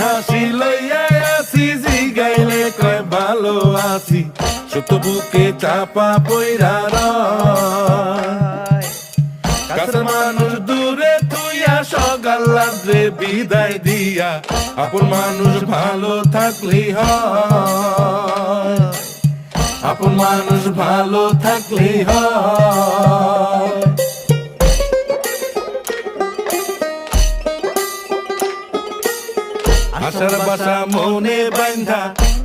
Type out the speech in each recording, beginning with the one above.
হাসি লইয়া আসি, জিগাইলে কয়, ভালো আছি। সত্য বুকে চাপা পইরা কাছের মানুষ দূরে তুইয়া সকাল রাত্রে বিদায় দিয়া, আপন মানুষ ভালো থাকলেই হয়। আপন মানুষ ভালো থাকলেই হয়। আশার বাসা মনে বান্ধা,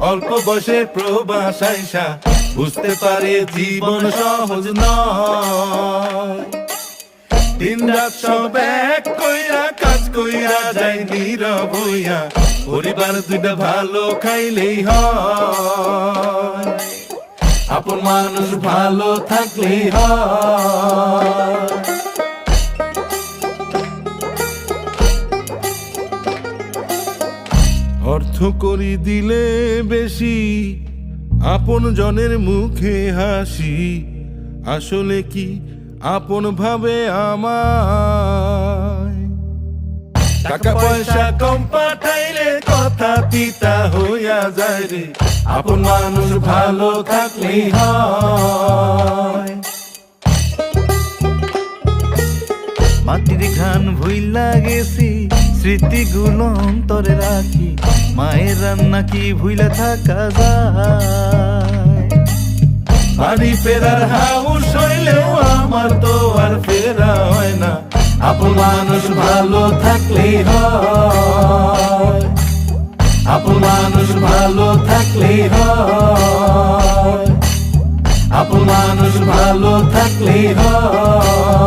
অল্প বয়সে প্রবাস আইসা, বুঝতে পারে জীবন সহজ দিন রাত সব এক কইরা, কাজ কইরা যাই নীরব হইয়া, পরিবার দুইটা ভালো খাইলেই হয়। আপন মানুষ ভালো থাকলেই হয়। অর্থ করি দিলে বেশি, আপন জনের মুখে হাসি। আসলে কি আপন ভাবে আমায়? টাকা পয়সা কম পাঠাইলে কথা পিতা হইয়া যায় রে। আপন মানুষ ভালো থাকলেই হয়। মাটির ঘান ভুইলা গেছি, স্মৃতিগুলো অন্তরে রাখি। মায়ের রান্না কি ভুইলা থাকা যায়? ফেরার হাউস হইলেও আমার তো আর ফেরা হয় না। আপন মানুষ ভালো থাকলেই হয়। আপন মানুষ ভালো থাকলেই হয়। আপন মানুষ ভালো থাকলেই হয়।